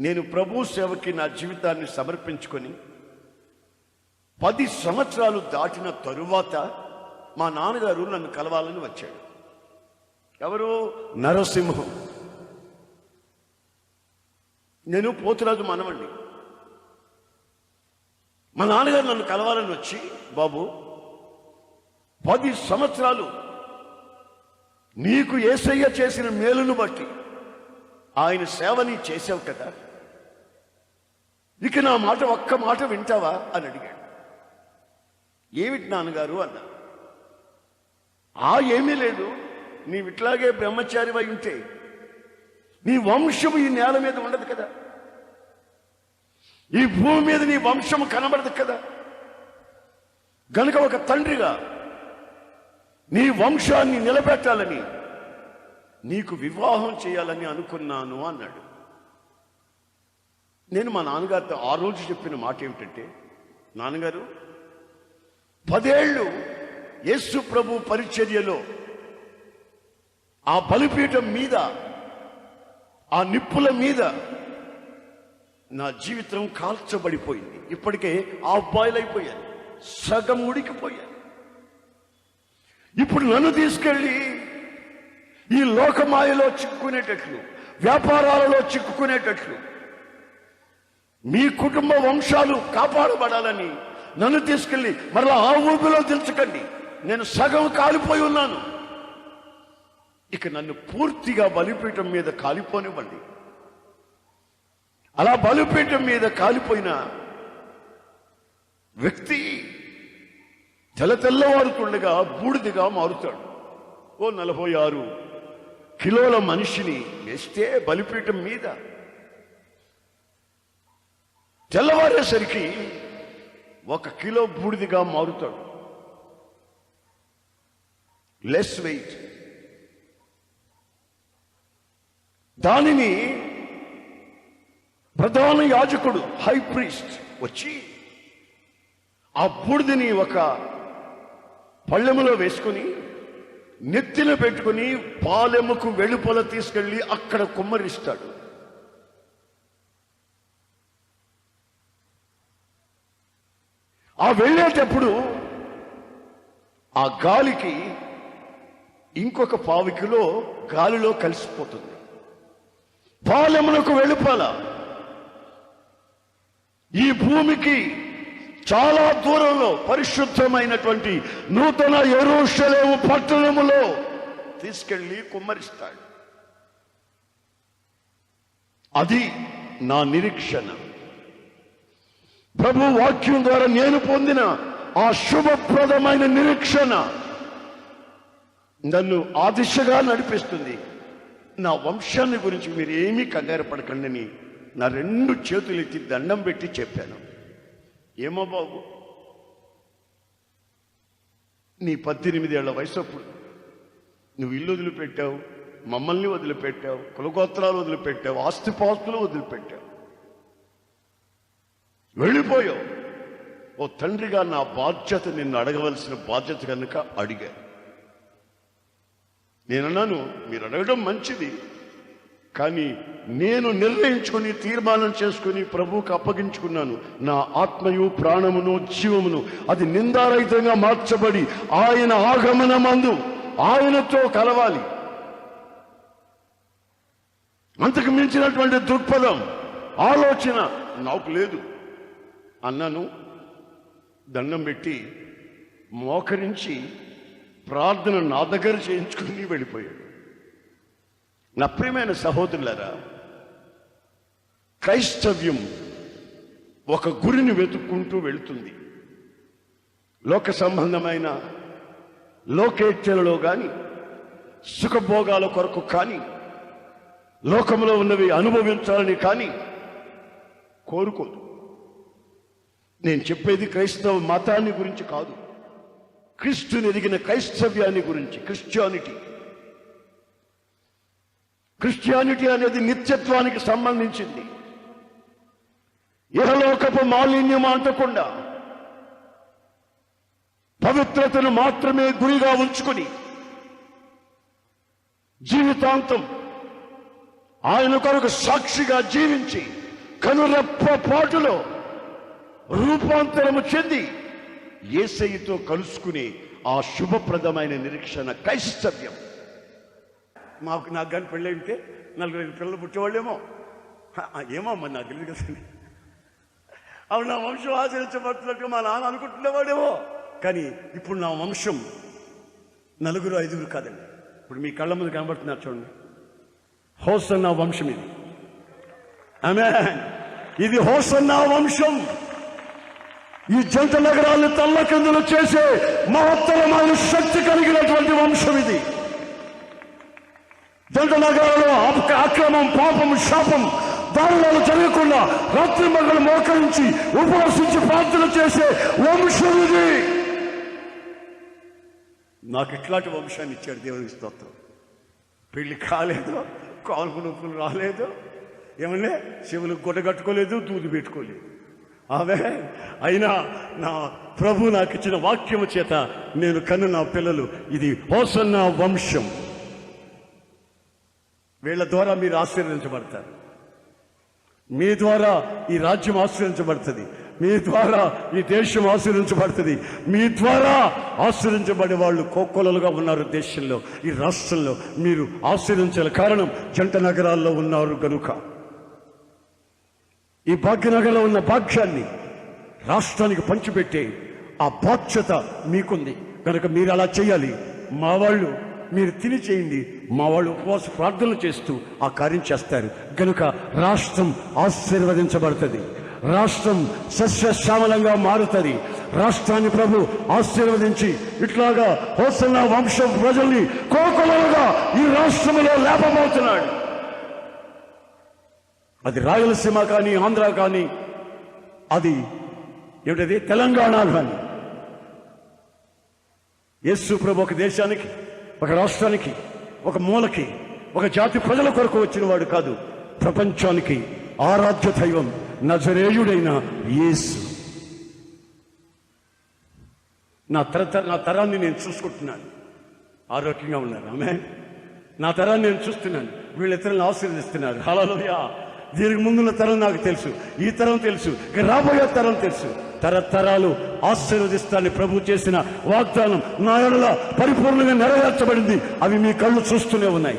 నేను ప్రభు సేవకి నా జీవితాన్ని సమర్పించుకొని పది సంవత్సరాలు దాటిన తరువాత మా నాన్నగారు నన్ను కలవాలని వచ్చాడు. ఎవరు? నరసింహం. నేను పోతురాజు మనవండి మా నాన్నగారు నన్ను కలవాలని వచ్చి బాబు పది సంవత్సరాలు నీకు ఏసయ్య చేసిన మేలును బట్టి ఆయన సేవని చేసావు కదా. ఇక నా మాట ఒక్క మాట వింటావా? అని అడిగాడు. ఏమిటి నాన్నగారు? అన్నారు ఆ ఏమీ లేదు. నీవిట్లాగే బ్రహ్మచారి అయి ఉంటే నీ వంశము ఈ నేల మీద ఉండదు కదా. ఈ భూమి మీద నీ వంశము కనబడదు కదా. గనుక ఒక తండ్రిగా నీ వంశాన్ని నిలబెట్టాలని నీకు వివాహం చేయాలని అనుకున్నాను అన్నాడు. నేను మా నాన్నగారితో ఆ రోజు చెప్పిన మాట ఏమిటంటే నాన్నగారు పదేళ్ళు యేసు ప్రభు పరిచర్యలో ఆ బలిపీఠం మీద ఆ నిప్పుల మీద నా జీవితం కాల్చబడిపోయింది. ఇప్పటికే ఆ అయిపోయాను సగం ఉడికిపోయాను ఇప్పుడు నన్ను తీసుకెళ్ళి ఈ లోకమాయలో చిక్కుకునేటట్లు వ్యాపారాలలో చిక్కుకునేటట్లు మీ కుటుంబ వంశాలు కాపాడబడాలని నన్ను తీసుకెళ్ళి మరలా ఆ ఊపిలో దించకండి నేను సగం కాలిపోయి ఉన్నాను. ఇక నన్ను పూర్తిగా బలిపీఠం మీద కాలిపోనివ్వండి. అలా బలిపీఠం మీద కాలిపోయిన వ్యక్తి తెల్ల తెల్లవారుతుండగా బూడిదిగా మారుతాడు. ఓ నలభై ఆరు కిలోల మనిషిని వేస్తే బలిపీఠం మీద తెల్లవారేసరికి ఒక కిలో బూడిదిగా మారుతాడు. లెస్ వెయిట్ దానిని ప్రధాన యాజకుడు హై ప్రీస్ట్ వచ్చి ఆ బూడిదని ఒక పళ్ళెములో వేసుకుని నెత్తిన పెట్టుకుని పాలెముకు వెలుపల తీసుకెళ్ళి అక్కడ కుమ్మరిస్తాడు. వెళ్ళేటప్పుడు ఆ గాలికి ఇంకొక పావికిలో గాలిలో కలిసిపోతుంది. పాలెములకు వెళ్ళిపోల ఈ భూమికి చాలా దూరంలో పరిశుద్ధమైనటువంటి నూతన ఎరుషలేము పట్టణములో తీసుకెళ్ళి కుమ్మరిస్తాడు. అది నా నిరీక్షణ. ప్రభు వాక్యం ద్వారా నేను పొందిన ఆ శుభప్రదమైన నిరీక్షణ నన్ను ఆ దిశగా నడిపిస్తుంది. నా వంశాన్ని గురించి మీరు ఏమీ కంగారు పడకండి నా రెండు చేతులు ఎత్తి దండం పెట్టి చెప్పాను. ఏమో బాబు నీ పద్దెనిమిదేళ్ళ వయసు అప్పుడు నువ్వు ఇల్లు వదిలిపెట్టావు మమ్మల్ని వదిలిపెట్టావు కులగోత్రాలు వదిలిపెట్టావు ఆస్తిపాస్తులు వదిలిపెట్టావు. వెళ్ళిపోయావు. ఓ తండ్రిగా నా బాధ్యత నిన్ను అడగవలసిన బాధ్యత కనుక అడిగా. నేనన్నాను మీరు అడగడం మంచిది కానీ నేను నిర్ణయించుకొని తీర్మానం చేసుకుని ప్రభువుకు అప్పగించుకున్నాను. నా ఆత్మయు ప్రాణమును జీవమును అది నిందారహితంగా మార్చబడి ఆయన ఆగమనమందు ఆయనతో కలవాలి. అంతకు మించినటువంటి దృక్పథం ఆలోచన నాకు లేదు. అన్నను దండం పెట్టి మోకరించి ప్రార్థన నా దగ్గర చేయించుకుని వెళ్ళిపోయాడు. నా ప్రియమైన సహోదరులరా క్రైస్తవ్యం ఒక గురిని వెతుక్కుంటూ వెళుతుంది. లోక సంబంధమైన లోకేచ్ఛలలో కానీ సుఖభోగాల కొరకు కానీ లోకంలో ఉన్నవి అనుభవించాలని కానీ కోరుకోదు. నేను చెప్పేది క్రైస్తవ మతాన్ని గురించి కాదు. క్రీస్తుని ఎదిగిన క్రైస్తవ్యాన్ని గురించి క్రిస్టియానిటీ. క్రిస్టియానిటీ అనేది నిత్యత్వానికి సంబంధించింది. ఇహలోకపు మాలిన్యం అంటకుండా పవిత్రతను మాత్రమే గురిగా ఉంచుకుని జీవితాంతం ఆయన కొరకు సాక్షిగా జీవించి కనురెప్ప పాటులో రూపాంతరము చెంది ఏసయ్యతో కలుసుకునే ఆ శుభప్రదమైన నిరీక్షణ కైస్తవ్యం మాకు నాకు కానీ పెళ్ళి ఉంటే నలుగురు పిల్లలు పుట్టేవాళ్ళేమో. ఏమో మరి నాకు తెలియదు కదండి అవి నా వంశం ఆచరించబడుతున్నట్టు మా నాన్న అనుకుంటున్నవాడేమో. కానీ ఇప్పుడు నా వంశం నలుగురు ఐదుగురు కాదండి. ఇప్పుడు మీ కళ్ళ ముందు కనబడుతున్నారు చూడండి. హోసన్న వంశం ఇది. ఆమె ఇది హోసన్న వంశం. ఈ జంట నగరాలను తల్లకిందులు చేసే మహత్తరమైన శక్తి కలిగినటువంటి వంశం ఇది. జంట నగరాల్లో అక్రమం పాపం శాపం దారుణాలు జరగకుండా రాత్రి మగలు మోకరించి ఉపవసించి ప్రార్థన చేసే వంశం ఇది. నాకు ఇట్లాంటి వంశాన్ని ఇచ్చాడు దేవుని స్తోత్రం. పెళ్ళి కాలేదు కాలుకు నొప్పులు రాలేదు ఏమన్నా చెవులు గుడ్డ కట్టుకోలేదు దూది పెట్టుకోలేదు. ఆమె అయినా నా ప్రభు నాకు ఇచ్చిన వాక్యము చేత నేను కన్ను నా పిల్లలు. ఇది హోసన్న వంశం. వీళ్ళ ద్వారా మీరు ఆశీర్వదించబడతారు. మీ ద్వారా ఈ రాజ్యం ఆశ్రయించబడుతుంది మీ ద్వారా ఈ దేశం ఆశ్రయించబడుతుంది మీ ద్వారా ఆశ్రయించబడే వాళ్ళు కోకొలలుగా ఉన్నారు దేశంలో ఈ రాష్ట్రంలో. మీరు ఆశ్రయించాల కారణం జంట నగరాల్లో ఉన్నారు కనుక ఈ భాగ్యనగర్లో ఉన్న భాగ్యాన్ని రాష్ట్రానికి పంచిపెట్టే ఆ బాధ్యత మీకుంది. కనుక మీరు అలా చేయాలి. మా వాళ్ళు మీరు తిని చేయండి. మా వాళ్ళు ఉపవాస ప్రార్థనలు చేస్తూ ఆ కార్యం చేస్తారు. కనుక రాష్ట్రం ఆశీర్వదించబడుతుంది. రాష్ట్రం సస్యశ్యామలంగా మారుతుంది. రాష్ట్రాన్ని ప్రభు ఆశీర్వదించి ఇట్లాగా హోసన్న వంశం ప్రజల్ని కోకొలలుగా ఈ రాష్ట్రంలో లేపబోతున్నాడు. అది రాయలసీమ కానీ ఆంధ్ర కానీ అది ఏమిటది? తెలంగాణ కానీ. యేసు ప్రభు ఒక దేశానికి ఒక రాష్ట్రానికి ఒక మూలకి ఒక జాతి ప్రజల కొరకు వచ్చిన వాడు కాదు. ప్రపంచానికి ఆరాధ్య దైవం నజరేయుడైన యేసు. నా తర తర- నా తరాన్ని నేను చూసుకుంటున్నాను. ఆరోగ్యంగా ఉన్నారు ఆమె నా తరాన్ని నేను చూస్తున్నాను. వీళ్ళిద్దరిని ఆశీర్దిస్తున్నారు ఆశీర్వదిస్తున్నారు దీనికి ముందున్న తరం నాకు తెలుసు. ఈ తరం తెలుసు. ఇక రాబోయే తరం తెలుసు. తరతరాలు ఆశీర్వదిస్తాన్ని ప్రభు చేసిన వాగ్దానం నాయనలో పరిపూర్ణంగా నెరవేర్చబడింది. అవి మీ కళ్ళు చూస్తూనే ఉన్నాయి.